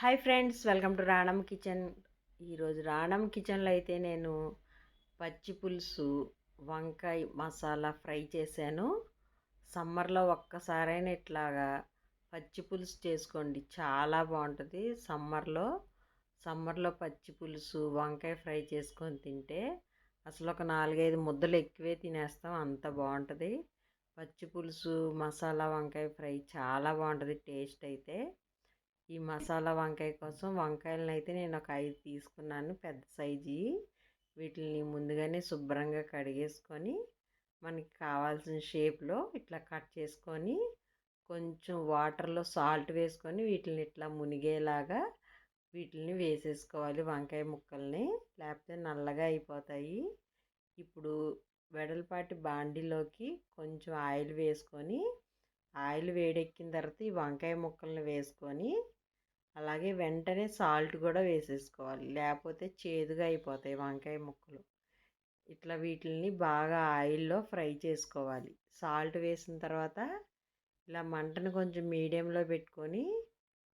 Hi friends welcome to Ranam kitchen. ఈరోజు రాణం కిచెన్లో అయితే నేను పచ్చి పులుసు వంకాయ మసాలా ఫ్రై చేశాను. సమ్మర్లో ఒక్కసారైనా ఇట్లాగా పచ్చి పులుసు చేసుకోండి చాలా బాగుంటుంది. సమ్మర్లో సమ్మర్లో పచ్చి పులుసు వంకాయ ఫ్రై చేసుకొని తింటే అసలు ఒక నాలుగైదు ముద్దలు ఎక్కువే తినేస్తాం అంత బాగుంటుంది. పచ్చి పులుసు మసాలా వంకాయ ఫ్రై చాలా బాగుంటుంది టేస్ట్ అయితే. ఈ మసాలా వంకాయ కోసం వంకాయలను అయితే నేను ఒక ఐదు తీసుకున్నాను పెద్ద సైజు. వీటిని ముందుగానే శుభ్రంగా కడిగేసుకొని మనకి కావాల్సిన షేప్లో ఇట్లా కట్ చేసుకొని కొంచెం వాటర్లో సాల్ట్ వేసుకొని వీటిని ఇట్లా మునిగేలాగా వీటిని వేసేసుకోవాలి వంకాయ ముక్కల్ని. లేకపోతే నల్లగా అయిపోతాయి. ఇప్పుడు వెడల్పాటి బాండిలోకి కొంచెం ఆయిల్ వేసుకొని ఆయిల్ వేడెక్కిన తర్వాత ఈ వంకాయ ముక్కల్ని వేసుకొని అలాగే వెంటనే సాల్ట్ కూడా వేసేసుకోవాలి. లేకపోతే చేదుగా అయిపోతాయి వంకాయ ముక్కలు. ఇట్లా వీటిని బాగా ఆయిల్లో ఫ్రై చేసుకోవాలి. సాల్ట్ వేసిన తర్వాత ఇలా మంటను కొంచెం మీడియంలో పెట్టుకొని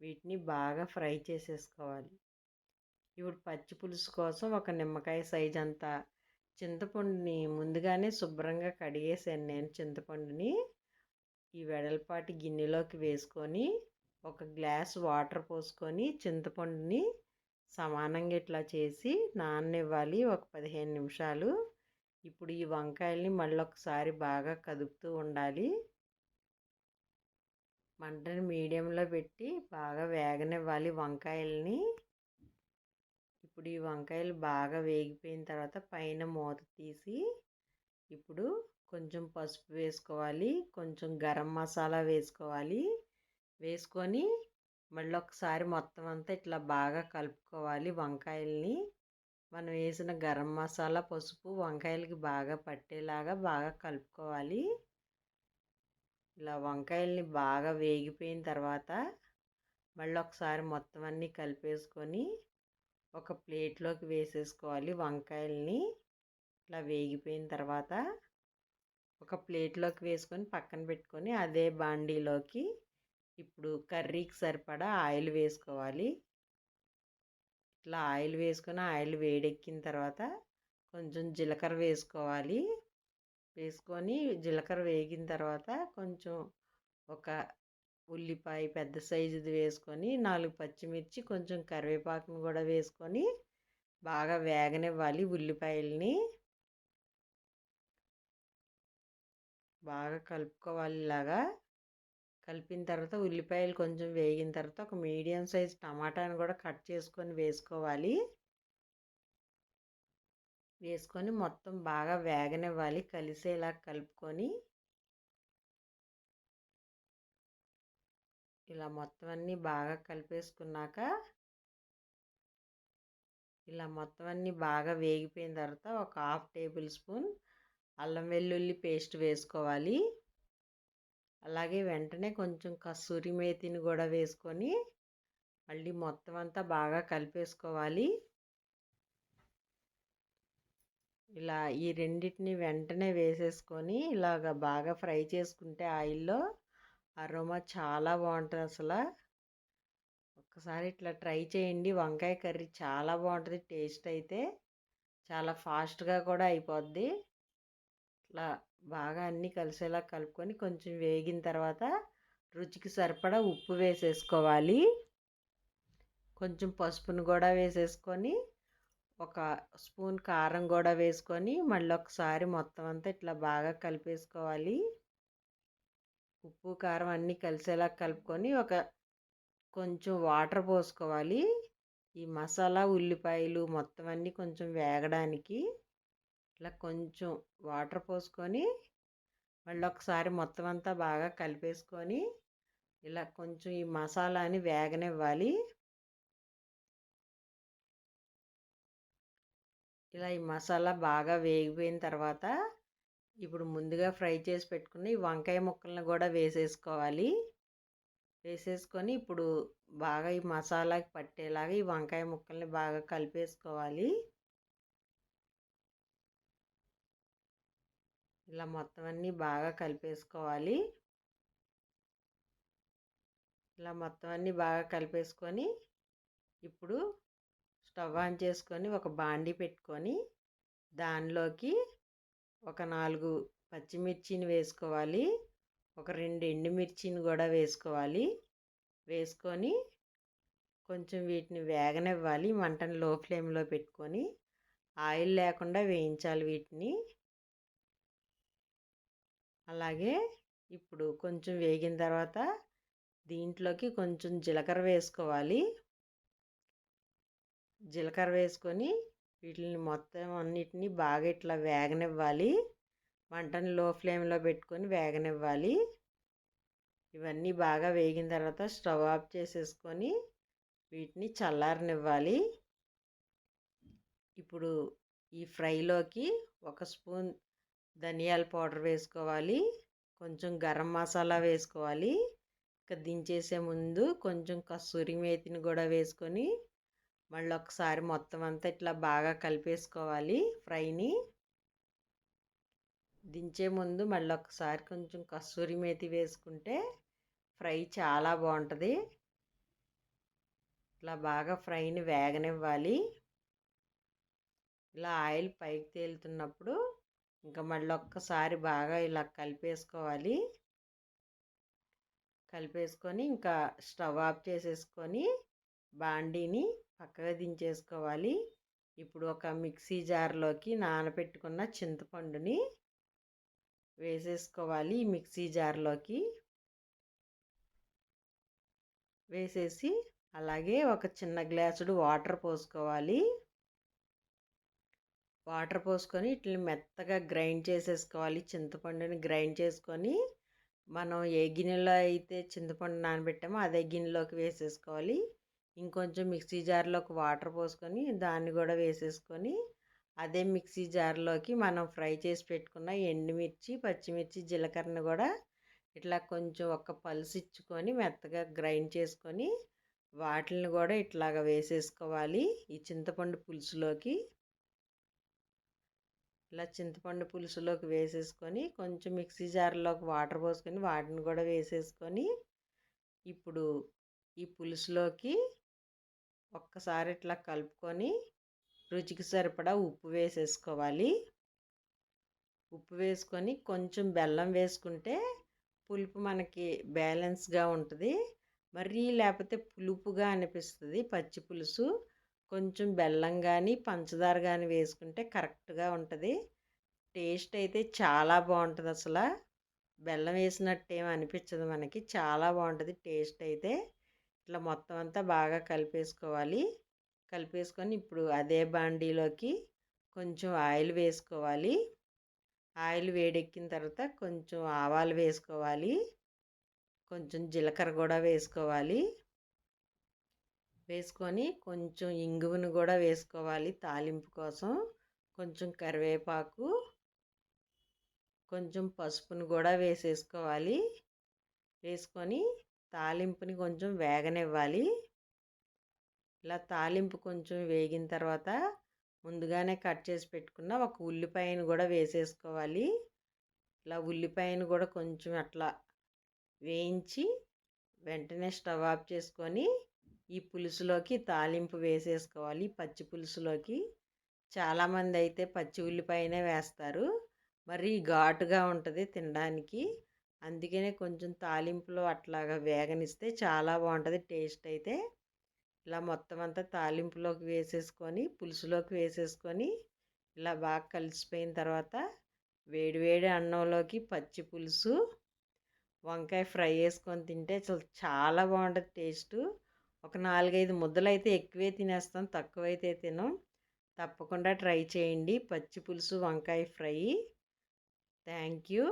వీటిని బాగా ఫ్రై చేసేసుకోవాలి. ఇప్పుడు పచ్చి పులుసు కోసం ఒక నిమ్మకాయ సైజ్ అంతా చింతపండుని ముందుగానే శుభ్రంగా కడిగేసాను నేను చింతపండుని. ఈ వెడల్పాటి గిన్నెలోకి వేసుకొని ఒక గ్లాస్ వాటర్ పోసుకొని చింతపండుని సమానంగా ఇట్లా చేసి నాననివ్వాలి ఒక పదిహేను నిమిషాలు. ఇప్పుడు ఈ వంకాయల్ని మళ్ళీ ఒకసారి బాగా కదుపుతూ ఉండాలి. మంటని మీడియంలో పెట్టి బాగా వేగనివ్వాలి వంకాయల్ని. ఇప్పుడు ఈ వంకాయలు బాగా వేగిపోయిన తర్వాత పైన మూత తీసి ఇప్పుడు కొంచెం పసుపు వేసుకోవాలి కొంచెం గరం మసాలా వేసుకోవాలి. వేసుకొని మళ్ళీ ఒకసారి మొత్తం అంతా ఇట్లా బాగా కలుపుకోవాలి వంకాయల్ని. మనం వేసిన గరం మసాలా పసుపు వంకాయలకి బాగా పట్టేలాగా బాగా కలుపుకోవాలి. ఇలా వంకాయల్ని బాగా వేగిపోయిన తర్వాత మళ్ళీ ఒకసారి మొత్తం అన్నీ కలిపేసుకొని ఒక ప్లేట్లోకి వేసేసుకోవాలి వంకాయల్ని. ఇట్లా వేగిపోయిన తర్వాత ఒక ప్లేట్లోకి వేసుకొని పక్కన పెట్టుకొని అదే బాండీలోకి ఇప్పుడు కర్రీకి సరిపడా ఆయిల్ వేసుకోవాలి. ఇట్లా ఆయిల్ వేసుకొని ఆయిల్ వేడెక్కిన తర్వాత కొంచెం జీలకర్ర వేసుకోవాలి. వేసుకొని జీలకర్ర వేగిన తర్వాత కొంచెం ఒక ఉల్లిపాయ పెద్ద సైజుది వేసుకొని నాలుగు పచ్చిమిర్చి కొంచెం కరివేపాకుని కూడా వేసుకొని బాగా వేగనివ్వాలి ఉల్లిపాయల్ని. బాగా కలుపుకోవాలి ఇలాగా. కలిపిన తర్వాత ఉల్లిపాయలు కొంచెం వేగిన తర్వాత ఒక మీడియం సైజ్ టమాటాను కూడా కట్ చేసుకొని వేసుకోవాలి. వేసుకొని మొత్తం బాగా వేగనివ్వాలి కలిసేలా కలుపుకొని. ఇలా మొత్తం అన్నీ బాగా కలిపేసుకున్నాక ఇలా మొత్తం అన్నీ బాగా వేగిపోయిన తర్వాత ఒక హాఫ్ టేబుల్ స్పూన్ అల్లం వెల్లుల్లి పేస్ట్ వేసుకోవాలి. అలాగే వెంటనే కొంచెం కస్తూరి మేతిని కూడా వేసుకొని మళ్ళీ మొత్తం అంతా బాగా కలిపేసుకోవాలి. ఇలా ఈ రెండింటిని వెంటనే వేసేసుకొని ఇలాగ బాగా ఫ్రై చేసుకుంటే ఆయిల్లో అరోమా చాలా బాగుంటుంది అసలు. ఒకసారి ఇట్లా ట్రై చేయండి. వంకాయ కర్రీ చాలా బాగుంటుంది టేస్ట్ అయితే చాలా ఫాస్ట్గా కూడా అయిపోద్ది. ఇట్లా బాగా అన్నీ కలిసేలా కలుపుకొని కొంచెం వేగిన తర్వాత రుచికి సరిపడా ఉప్పు వేసేసుకోవాలి. కొంచెం పసుపును కూడా వేసేసుకొని ఒక స్పూన్ కారం కూడా వేసుకొని మళ్ళీ ఒకసారి మొత్తం అంతా ఇట్లా బాగా కలిపేసుకోవాలి. ఉప్పు కారం అన్నీ కలిసేలా కలుపుకొని ఒక కొంచెం వాటర్ పోసుకోవాలి. ఈ మసాలా ఉల్లిపాయలు మొత్తం అన్నీ కొంచెం వేగడానికి ఇట్లా కొంచెం వాటర్ పోసుకొని మళ్ళీ ఒకసారి మొత్తం అంతా బాగా కలిపేసుకొని ఇలా కొంచెం ఈ మసాలాని వేగనివ్వాలి. ఇలా ఈ మసాలా బాగా వేగిపోయిన తర్వాత ఇప్పుడు ముందుగా ఫ్రై చేసి పెట్టుకున్న ఈ వంకాయ ముక్కలను కూడా వేసేసుకోవాలి. వేసేసుకొని ఇప్పుడు బాగా ఈ మసాలాకి పట్టేలాగా ఈ వంకాయ ముక్కల్ని బాగా కలిపేసుకోవాలి. ఇలా మొత్తం అన్నీ బాగా కలిపేసుకోవాలి. ఇలా మొత్తం అన్నీ బాగా కలిపేసుకొని ఇప్పుడు స్టవ్ ఆన్ చేసుకొని ఒక బాండి పెట్టుకొని దానిలోకి ఒక నాలుగు పచ్చిమిర్చిని వేసుకోవాలి. ఒక రెండు ఎండుమిర్చిని కూడా వేసుకోవాలి. వేసుకొని కొంచెం వీటిని వేగనివ్వాలి. మంటను లో ఫ్లేమ్లో పెట్టుకొని ఆయిల్ లేకుండా వేయించాలి వీటిని. అలాగే ఇప్పుడు కొంచెం వేగిన తర్వాత దీంట్లోకి కొంచెం జీలకర్ర వేసుకోవాలి. జీలకర్ర వేసుకొని వీటిని మొత్తం అన్నిటినీ బాగా ఇట్లా వేగనివ్వాలి. వంటని లో ఫ్లేమ్లో పెట్టుకొని వేగనివ్వాలి. ఇవన్నీ బాగా వేగిన తర్వాత స్టవ్ ఆఫ్ చేసేసుకొని వీటిని చల్లారనివ్వాలి. ఇప్పుడు ఈ ఫ్రైలోకి ఒక స్పూన్ ధనియాల పౌడర్ వేసుకోవాలి. కొంచెం గరం మసాలా వేసుకోవాలి. ఇక దించేసే ముందు కొంచెం కస్తూరి మేతిని కూడా వేసుకొని మళ్ళీ ఒకసారి మొత్తం అంతా ఇట్లా బాగా కలిపేసుకోవాలి ఫ్రైని. దించే ముందు మళ్ళీ ఒకసారి కొంచెం కస్తూరి మేతి వేసుకుంటే ఫ్రై చాలా బాగుంటుంది. ఇట్లా బాగా ఫ్రైని వేగనివ్వాలి. ఇలా ఆయిల్ పైకి తేలుతున్నప్పుడు ఇంకా మళ్ళీ ఒక్కసారి బాగా ఇలా కలిపేసుకోవాలి. కలిపేసుకొని ఇంకా స్టవ్ ఆఫ్ చేసేసుకొని బాండీని పక్కగా దించేసుకోవాలి. ఇప్పుడు ఒక మిక్సీ జార్లోకి నానబెట్టుకున్న చింతపండుని వేసేసుకోవాలి మిక్సీ జార్లోకి. వేసేసి అలాగే ఒక చిన్న గ్లాసుడు వాటర్ పోసుకోవాలి. వాటర్ పోసుకొని వీటిని మెత్తగా గ్రైండ్ చేసేసుకోవాలి. చింతపండుని గ్రైండ్ చేసుకొని మనం ఏ గిన్నెలో అయితే చింతపండు నానబెట్టామో అదే గిన్నెలోకి వేసేసుకోవాలి. ఇంకొంచెం మిక్సీ జార్లోకి వాటర్ పోసుకొని దాన్ని కూడా వేసేసుకొని అదే మిక్సీ జార్లోకి మనం ఫ్రై చేసి పెట్టుకున్న ఎండుమిర్చి పచ్చిమిర్చి జీలకర్రని కూడా ఇట్లా కొంచెం ఒక పల్స్ ఇచ్చుకొని మెత్తగా గ్రైండ్ చేసుకొని వాటిని కూడా ఇట్లాగ వేసేసుకోవాలి. ఈ చింతపండు పులుసులోకి ఇలా చింతపండు పులుసులోకి వేసేసుకొని కొంచెం మిక్సీ జార్లోకి వాటర్ పోసుకొని వాటిని కూడా వేసేసుకొని ఇప్పుడు ఈ పులుసులోకి ఒక్కసారి ఇట్లా కలుపుకొని రుచికి సరిపడా ఉప్పు వేసేసుకోవాలి. ఉప్పు వేసుకొని కొంచెం బెల్లం వేసుకుంటే పులుపు మనకి బ్యాలెన్స్గా ఉంటుంది. మరీ లేకపోతే పులుపుగా అనిపిస్తుంది పచ్చి పులుసు. కొంచెం బెల్లం కానీ పంచదార కానీ వేసుకుంటే కరెక్ట్గా ఉంటుంది. టేస్ట్ అయితే చాలా బాగుంటుంది అసలు. బెల్లం వేసినట్టు ఏమి అనిపించదు మనకి. చాలా బాగుంటుంది టేస్ట్ అయితే. ఇట్లా మొత్తం అంతా బాగా కలిపేసుకోవాలి. కలిపేసుకొని ఇప్పుడు అదే బాండీలోకి కొంచెం ఆయిల్ వేసుకోవాలి. ఆయిల్ వేడెక్కిన తర్వాత కొంచెం ఆవాలు వేసుకోవాలి. కొంచెం జీలకర్ర కూడా వేసుకోవాలి. వేసుకొని కొంచెం ఇంగువను కూడా వేసుకోవాలి తాలింపు కోసం. కొంచెం కరివేపాకు కొంచెం పసుపును కూడా వేసేసుకోవాలి. వేసుకొని తాలింపుని కొంచెం వేగనివ్వాలి. ఇలా తాలింపు కొంచెం వేగిన తర్వాత ముందుగానే కట్ చేసి పెట్టుకున్న ఒక ఉల్లిపాయను కూడా వేసేసుకోవాలి. ఇలా ఉల్లిపాయను కూడా కొంచెం అట్లా వేయించి వెంటనే స్టవ్ ఆఫ్ చేసుకొని ఈ పులుసులోకి తాలింపు వేసేసుకోవాలి. పచ్చి పులుసులోకి చాలామంది అయితే పచ్చి ఉల్లిపాయనే వేస్తారు. మరి ఘాటుగా ఉంటుంది తినడానికి. అందుకనే కొంచెం తాలింపులో అట్లాగా వేగనిస్తే చాలా బాగుంటుంది టేస్ట్ అయితే. ఇలా మొత్తం అంతా తాలింపులోకి వేసేసుకొని పులుసులోకి వేసేసుకొని ఇలా బాగా కలిసిపోయిన తర్వాత వేడివేడి అన్నంలోకి పచ్చి పులుసు వంకాయ ఫ్రై వేసుకొని తింటే చాలా బాగుంటుంది టేస్టు. ఒక నాలుగైదు ముద్దలు అయితే ఎక్కువే తినేస్తాం తక్కువైతే తినం. తప్పకుండా ట్రై చేయండి. పచ్చి పులుసు వంకాయ ఫ్రై. Thank you